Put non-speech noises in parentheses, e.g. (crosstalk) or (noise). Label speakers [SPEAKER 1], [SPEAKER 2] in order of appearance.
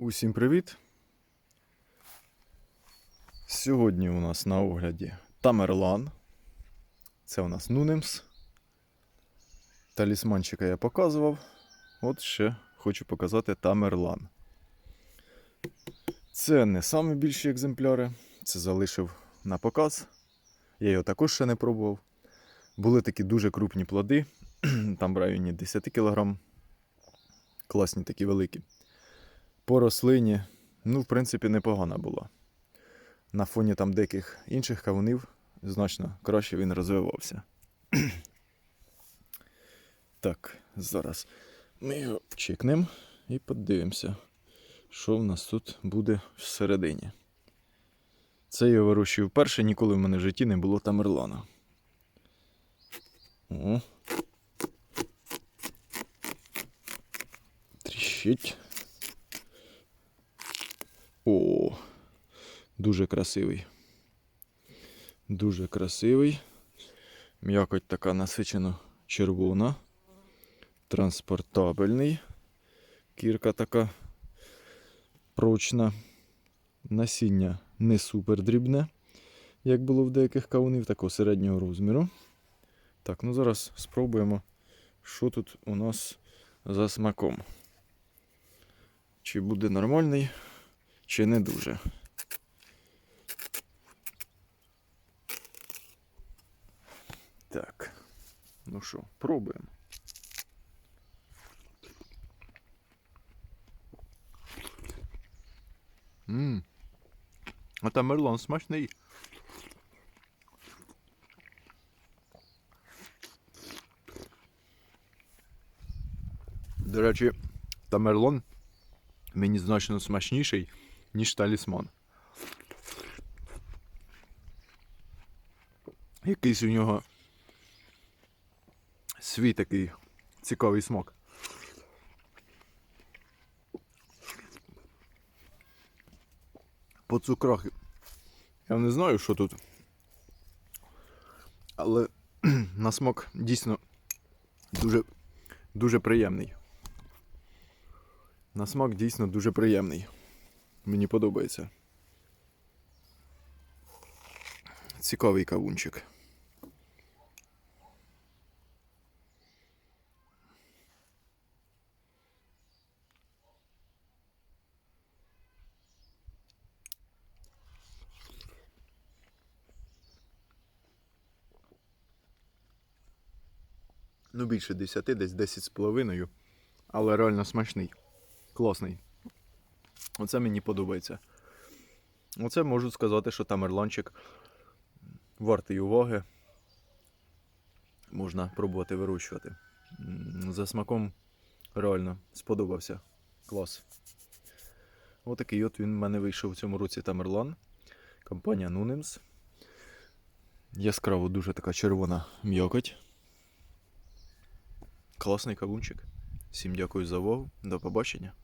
[SPEAKER 1] Усім привіт! Сьогодні у нас на огляді Тамерлан. Це у нас Нунемс. Талісманчика я показував. От ще хочу показати Тамерлан. Це не самі більші екземпляри. Це залишив на показ. Я його також ще не пробував. Були такі дуже крупні плоди, (clears throat) там в районі 10 кг. Класні такі великі. По рослині, ну, в принципі, непогана була. На фоні там деяких інших кавунів значно краще він розвивався. (clears throat) так, зараз ми його чекнемо і подивимося, що в нас тут буде всередині. Це я вирощую вперше, ніколи в мене в житті не було тамерлана. О. Тріщить. О, дуже красивий. Дуже красивий. М'якоть така насичено червона. Транспортабельний. Кірка така прочна. Насіння не супер дрібне, як було в деяких кавунів, такого середнього розміру. Так, ну зараз спробуємо, що тут у нас за смаком. Чи буде нормальний, чи не дуже. Так. Ну що, пробуємо. Ммм. А там мерлон смачний. До речі, тамерлон мені значно смачніший, ніж талісман. Якийсь у нього свій такий цікавий смак. По цукрах я не знаю, що тут. Але (clears throat) на смак дійсно дуже, дуже приємний. На смак дійсно дуже приємний. Мені подобається. Цікавий кавунчик. Ну, більше 10, десь 10 з половиною. Але реально смачний. Класний. Оце мені подобається. Оце можу сказати, що тамерланчик вартий уваги. Можна пробувати вирощувати. За смаком реально сподобався. Клас. Отакий от він в мене вийшов в цьому році Тамерлан. Компанія Nunems. Яскраво дуже така червона м'якоть. Класний кавунчик. Всім дякую за увагу. До побачення.